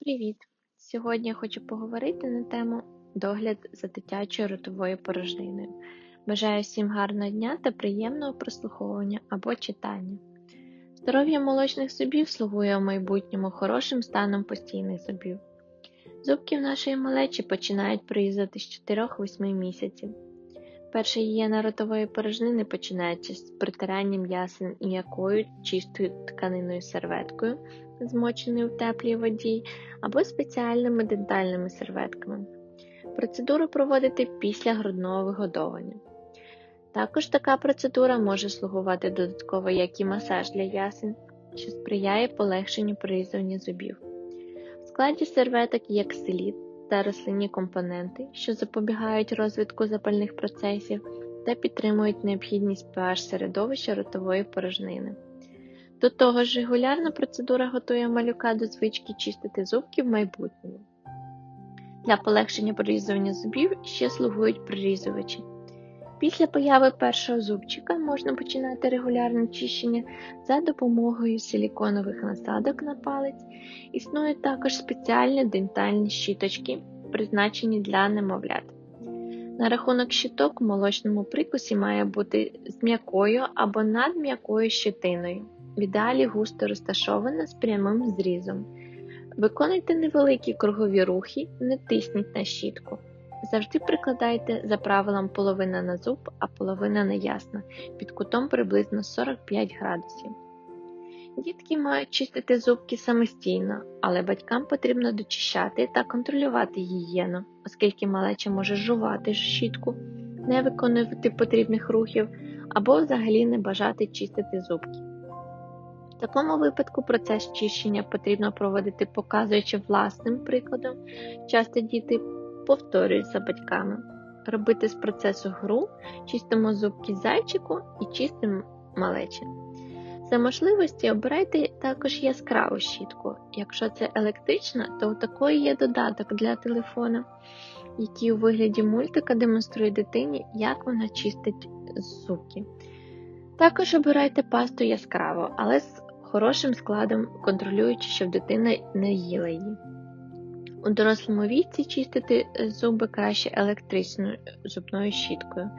Привіт! Сьогодні я хочу поговорити на тему догляд за дитячою ротовою порожниною. Бажаю всім гарного дня та приємного прослуховування або читання. Здоров'я молочних зубів слугує в майбутньому хорошим станом постійних зубів. Зубки в нашої малечі починають прорізати з 4-8 місяців. Перша гігієна ротової порожнини починається з притиранням ясен м'якою чистою тканиною серветкою, змоченою в теплій воді, або спеціальними дентальними серветками. Процедуру проводити після грудного вигодовування. Також така процедура може слугувати додатково як і масаж для ясен, що сприяє полегшенню прорізування зубів. В складі серветок є ксиліт та рослинні компоненти, що запобігають розвитку запальних процесів та підтримують необхідність pH середовища ротової порожнини. До того ж, регулярна процедура готує малюка до звички чистити зубки в майбутньому. Для полегшення прорізування зубів ще слугують прорізувачі. Після появи першого зубчика можна починати регулярне чищення за допомогою силіконових насадок на палець. Існують також спеціальні дентальні щіточки, призначені для немовлят. На рахунок щиток в молочному прикусі має бути з м'якою або надм'якою щитиною, в ідеалі густо розташована з прямим зрізом. Виконуйте невеликі кругові рухи, не тисніть на щітку. Завжди прикладайте за правилом половина на зуб, а половина на ясна, під кутом приблизно 45 градусів. Дітки мають чистити зубки самостійно, але батькам потрібно дочищати та контролювати гігієну, оскільки малеча може жувати щітку, не виконувати потрібних рухів або взагалі не бажати чистити зубки. В такому випадку процес чищення потрібно проводити, показуючи власним прикладом. Часто діти повторюють за батьками, робити з процесу гру, чистимо зубки зайчику і чистимо малечі. За можливості обирайте також яскраву щітку. Якщо це електрична, то у такої є додаток для телефона, який у вигляді мультика демонструє дитині, як вона чистить зубки. Також обирайте пасту яскраву, але з хорошим складом, контролюючи, щоб дитина не їла її. У дорослому віці чистити зуби краще електричною зубною щіткою.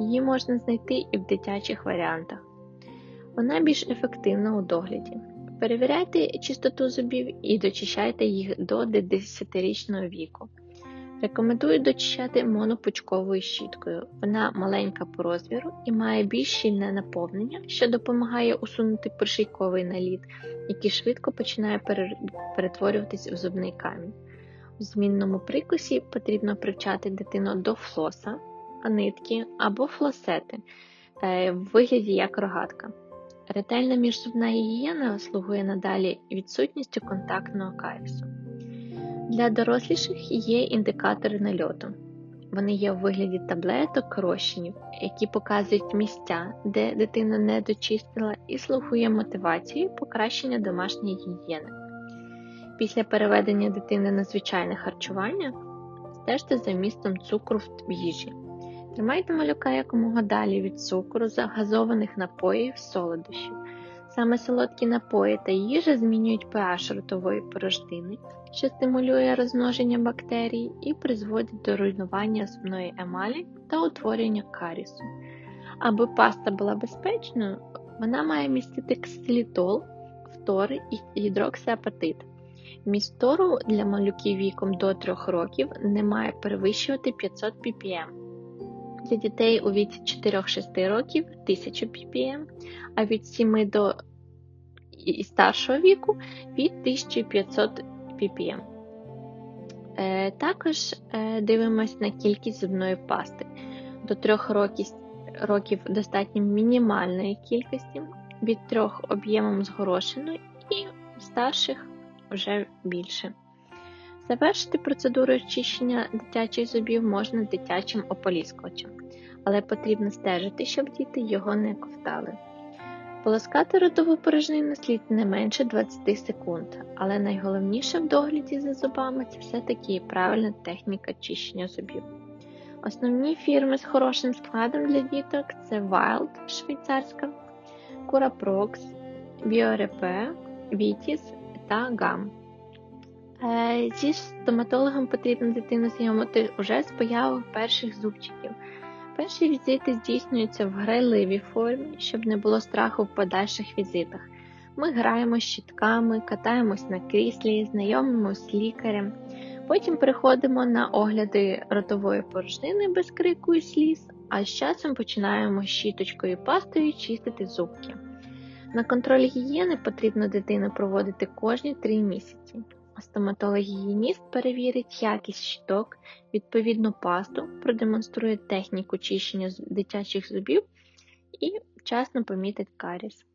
Її можна знайти і в дитячих варіантах. Вона більш ефективна у догляді. Перевіряйте чистоту зубів і дочищайте їх до 10-річного віку. Рекомендую дочищати монопучковою щіткою. Вона маленька по розміру і має більш щільне наповнення, що допомагає усунути пришийковий наліт, який швидко починає перетворюватись в зубний камінь. У змінному прикусі потрібно привчати дитину до флоса, нитки або флосети в вигляді як рогатка. Ретельна міжзубна гігієна слугує надалі відсутністю контактного карісу. Для доросліших є індикатори нальоту. Вони є у вигляді таблеток, розчинів, які показують місця, де дитина не дочистила, і слугує мотивацією покращення домашньої гігієни. Після переведення дитини на звичайне харчування стежте за містом цукру в їжі. Тримайте малюка якомога далі від цукру, загазованих напоїв, солодощів. Саме солодкі напої та їжа змінюють pH ротової порожнини, що стимулює розмноження бактерій і призводить до руйнування зубної емалі та утворення карісу. Аби паста була безпечною, вона має містити ксилітол, фтор і гідроксиапатит. Міст тору для малюків віком до 3 років не має перевищувати 500 ppm. Для дітей у віці 4-6 років 1000 ppm, а від 7 до і старшого віку від 1500 ppm. Е, також е, дивимось на кількість зубної пасти. До 3 років, років достатньо мінімальної кількості, від 3 об'ємом згорошеної і старших вже більше. Завершити процедуру очищення дитячих зубів можна дитячим ополіскувачем, але потрібно стежити, щоб діти його не ковтали. Полоскати ротову порожнину слід не менше 20 секунд, але найголовніше в догляді за зубами це все-таки правильна техніка чищення зубів. Основні фірми з хорошим складом для діток це Wild швейцарська, Curaprox, BioRepair, Vitis та GAM. Е, Зі стоматологом потрібно дитину знайомити вже з появою перших зубчиків. Перші візити здійснюються в грайливій формі, щоб не було страху в подальших візитах. Ми граємо з щітками, катаємось на кріслі, знайомимось з лікарем. Потім переходимо на огляди ротової порожнини без крику і сліз, а з часом починаємо щіточкою і пастою чистити зубки. На контроль гігієни потрібно дитину проводити кожні 3 місяці. Стоматолог-гігієніст перевірить якість щиток, відповідну пасту, продемонструє техніку чищення дитячих зубів і вчасно помітить каріс.